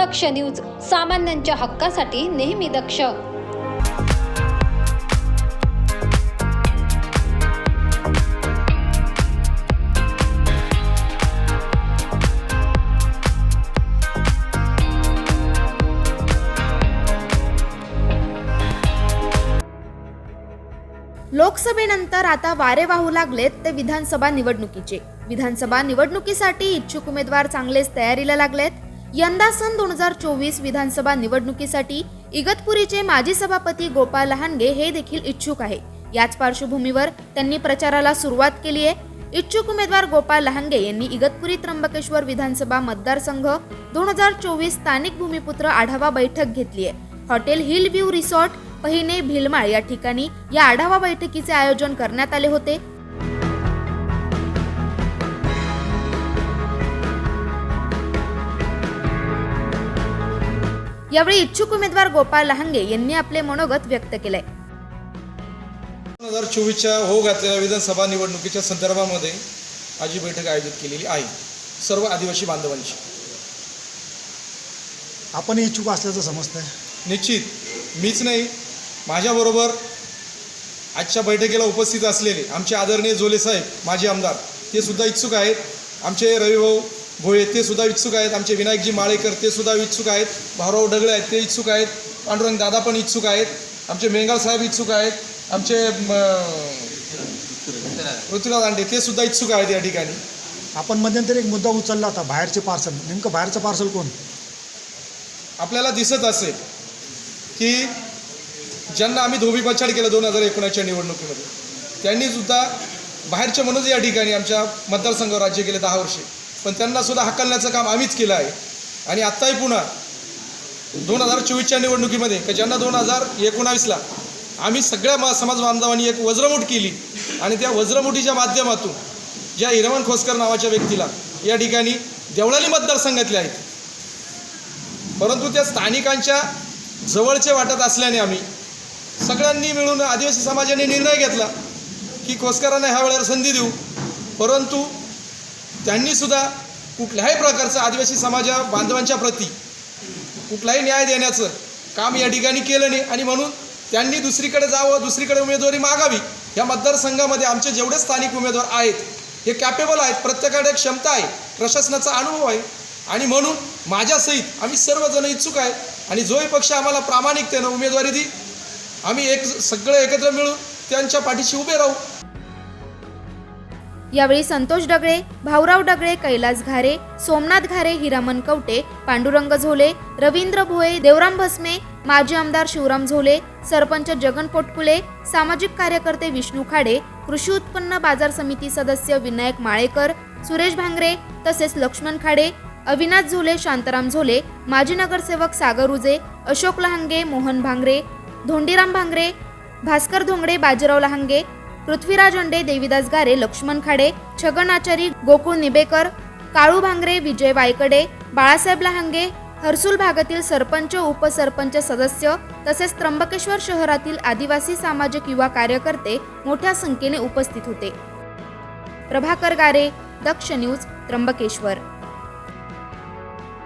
दक्ष news सामान्यांच्या हक्कासाठी नेहमी दक्ष. लोकसभेनंतर आता वारे वाहू लागलेत ते विधानसभा निवडणुकीचे. विधानसभा निवडणुकीसाठी इच्छुक उमेदवार चांगलेच तयारीला लागलेत. यंदा सन दोन हजार चोवीस विधानसभा निवडणुकीसाठी इगतपुरीचे माजी सभापती गोपाळ लहानगे हे देखील इच्छुक आहे. याच पार्श्वभूमीवर त्यांनी प्रचाराला सुरुवात केली आहे. इच्छुक उमेदवार गोपाळ लहानगे यांनी इगतपुरी त्र्यंबकेश्वर विधानसभा मतदारसंघ दोन हजार चोवीस स्थानिक भूमिपुत्र आढावा बैठक घेतली आहे. हॉटेल हिल व्ह्यू रिसॉर्ट पहिने भिलमाळ या ठिकाणी या आढावा बैठकीचे आयोजन करण्यात आले होते. यावेळी इच्छुक उमेदवार गोपाळ लहांगे यांनी आपले मनोगत व्यक्त केलंय. दोन हजार चोवीसच्या हो घातलेल्या विधानसभा निवडणुकीच्या संदर्भामध्ये आज ही बैठक आयोजित केलेली आहे. सर्व आदिवासी बांधवांची. आपण इच्छुक असल्याचं समजतंय. निश्चित. मीच नाही. माझ्याबरोबर आजच्या बैठकीला उपस्थित असलेले आमचे आदरणीय जोले साहेब माजी आमदार ते सुद्धा इच्छुक आहेत. आमचे रविभाऊ भोळे ते सुद्धा इच्छुक आहेत. आमचे विनायकजी माळेकर ते सुद्धा इच्छुक आहेत. भाऊराव डगळे आहेत ते इच्छुक आहेत. पांडुरंग दादा पण इच्छुक आहेत. आमचे मेंगाल साहेब इच्छुक आहेत. आमचे पृथ्वीराज दांडे ते सुद्धा इच्छुक आहेत या ठिकाणी. आपण मध्यंतरी एक मुद्दा उचलला होता बाहेरचे पार्सल. नेमकं बाहेरचं पार्सल कोण? आपल्याला दिसत असेल की ज्यांना आम्ही धोबी पछाड केलं दोन हजार एकोणीसच्या निवडणुकीमध्ये त्यांनी सुद्धा बाहेरचे म्हणूनच या ठिकाणी आमच्या मतदारसंघावर राज्य केले दहा वर्षे. पण त्यांना सुद्धा हकलण्याचं काम आम्हीच केलं आहे. आणि आत्ताही पुन्हा दोन हजार चोवीसच्या निवडणुकीमध्ये का ज्यांना दोन हजार एकोणावीसला आम्ही सगळ्या मा समाज बांधवांनी एक वज्रमुठ केली आणि त्या वज्रमुठीच्या माध्यमातून ज्या हिरमन खोसकर नावाच्या व्यक्तीला या ठिकाणी देवळाली मतदारसंघातले आहेत. परंतु त्या स्थानिकांच्या जवळचे वाटत असल्याने आम्ही सगळ्यांनी मिळून आदिवासी समाजाने निर्णय घेतला की खोसकरांना ह्या वेळेला संधी देऊ. परंतु त्यांनीसुद्धा कुठल्याही प्रकारचं आदिवासी समाजा बांधवांच्या प्रती कुठलाही न्याय देण्याचं काम या ठिकाणी केलं नाही. आणि म्हणून त्यांनी दुसरीकडे जावं दुसरीकडे उमेदवारी मागावी या मतदारसंघामध्ये आमचे जेवढे स्थानिक उमेदवार आहेत हे कॅपेबल आहेत प्रत्येकाकडे क्षमता आहे प्रशासनाचा अनुभव आहे. आणि म्हणून माझ्यासहित आम्ही सर्वजण इच्छुक आहे आणि जोही पक्ष आम्हाला प्रामाणिकतेनं उमेदवारी दी आम्ही एक सगळे एकत्र मिळून त्यांच्या पाठीशी उभे राहू. यावेळी संतोष डगळे भाऊराव डगळे कैलास घारे सोमनाथ घारे हिरामन कवटे पांडुरंग झोले रवींद्र भोये देवराम भस्मे माजी आमदार शिवराम झोले सरपंच जगन पोटकुले सामाजिक कार्यकर्ते विष्णू खाडे कृषी उत्पन्न बाजार समिती सदस्य विनायक माळेकर सुरेश भांगरे तसेच लक्ष्मण खाडे अविनाश झोले शांताराम झोले माजी नगरसेवक सागर उजे अशोक लहांगे मोहन भांगरे धोंडीराम भांगरे भास्कर धोंगडे बाजीराव लहांगे पृथ्वीराज अंडे देविदास गारे लक्ष्मण खाडे छगन आचारी गोकुळ निबेकर काळू भांगरे विजय वायकडे बाळासाहेब लहांगे हर्सुल भागातील सरपंच उपसरपंच सदस्य तसेच त्र्यंबकेश्वर शहरातील आदिवासी सामाजिक युवा कार्यकर्ते मोठ्या संख्येने उपस्थित होते. प्रभाकर गारे दक्ष न्यूज त्र्यंबकेश्वर.